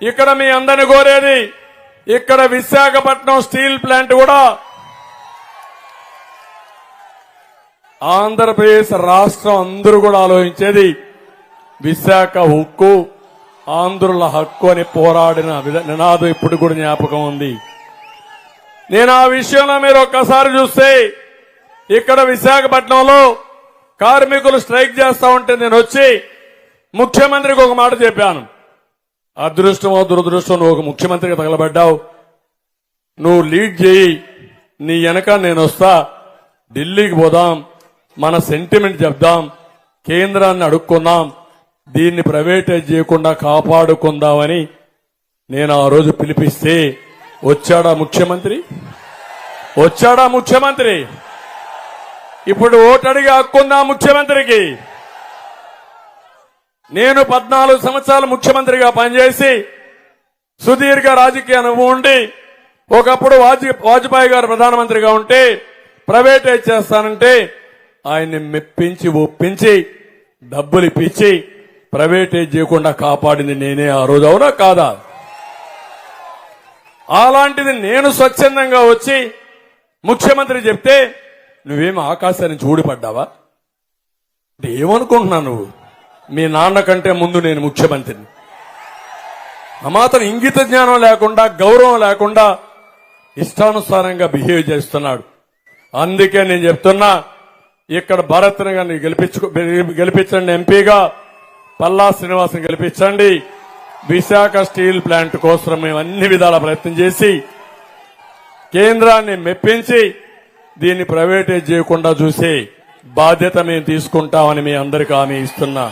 ఇక్కడ మీ అందరిని కోరేది ఇక్కడ విశాఖపట్నం స్టీల్ ప్లాంట్ కూడా ఆంధ్రప్రదేశ్ రాష్ట్రం అందరూ కూడా ఆలోచించేది విశాఖ హక్కు ఆంధ్రుల హక్కు అని పోరాడిన నినాదం ఇప్పుడు కూడా జ్ఞాపకం ఉంది. నేను ఆ విషయంలో మీరు ఒక్కసారి చూస్తే ఇక్కడ విశాఖపట్నంలో కార్మికులు స్ట్రైక్ చేస్తా ఉంటే నేను వచ్చి ముఖ్యమంత్రికి ఒక మాట చెప్పాను. అదృష్టమో దురదృష్టం నువ్వు ఒక ముఖ్యమంత్రికి తగలబడ్డావు. నువ్వు లీడ్ చేయి. నీ వెనక నేను వస్తా. ఢిల్లీకి పోదాం. మన సెంటిమెంట్ చెప్దాం. కేంద్రాన్ని అడుక్కుందాం. దీన్ని ప్రైవేటైజ్ చేయకుండా కాపాడుకుందామని నేను ఆ రోజు పిలిపిస్తే వచ్చాడా ముఖ్యమంత్రి? వచ్చాడా ముఖ్యమంత్రి? ఇప్పుడు ఓటడిగా హక్కుందా ముఖ్యమంత్రికి? నేను పద్నాలుగు సంవత్సరాలు ముఖ్యమంత్రిగా పనిచేసి సుదీర్ఘ రాజకీయ అనుభవం ఉండి ఒకప్పుడు వాజ్పేయి గారు ప్రధానమంత్రిగా ఉంటే ప్రైవేటైజ్ చేస్తానంటే ఆయన్ని మెప్పించి ఒప్పించి డబ్బులు ఇప్పించి ప్రైవేటైజ్ చేయకుండా కాపాడింది నేనే ఆ రోజు అవునా కాదా? అలాంటిది నేను స్వచ్ఛందంగా వచ్చి ముఖ్యమంత్రి చెప్తే నువ్వేం ఆకాశాన్ని చూడిపడ్డావా? ఏమనుకుంటున్నావు నువ్వు? మీ నాన్న కంటే ముందు నేను ముఖ్యమంత్రిని. అమాతను ఇంగిత జ్ఞానం లేకుండా గౌరవం లేకుండా ఇష్టానుసారంగా బిహేవ్ చేస్తున్నాడు. అందుకే నేను చెప్తున్నా ఇక్కడ భరత్ని గారిని గెలిపించు గెలిపించండి ఎంపీగా పల్లా శ్రీనివాసం గెలిపించండి. విశాఖ స్టీల్ ప్లాంట్ కోసం మేము అన్ని విధాల ప్రయత్నం చేసి కేంద్రాన్ని మెప్పించి దీన్ని ప్రైవేటైజ్ చేయకుండా చూసే బాధ్యత మేము తీసుకుంటామని మీ అందరికీ హామీ ఇస్తున్నా.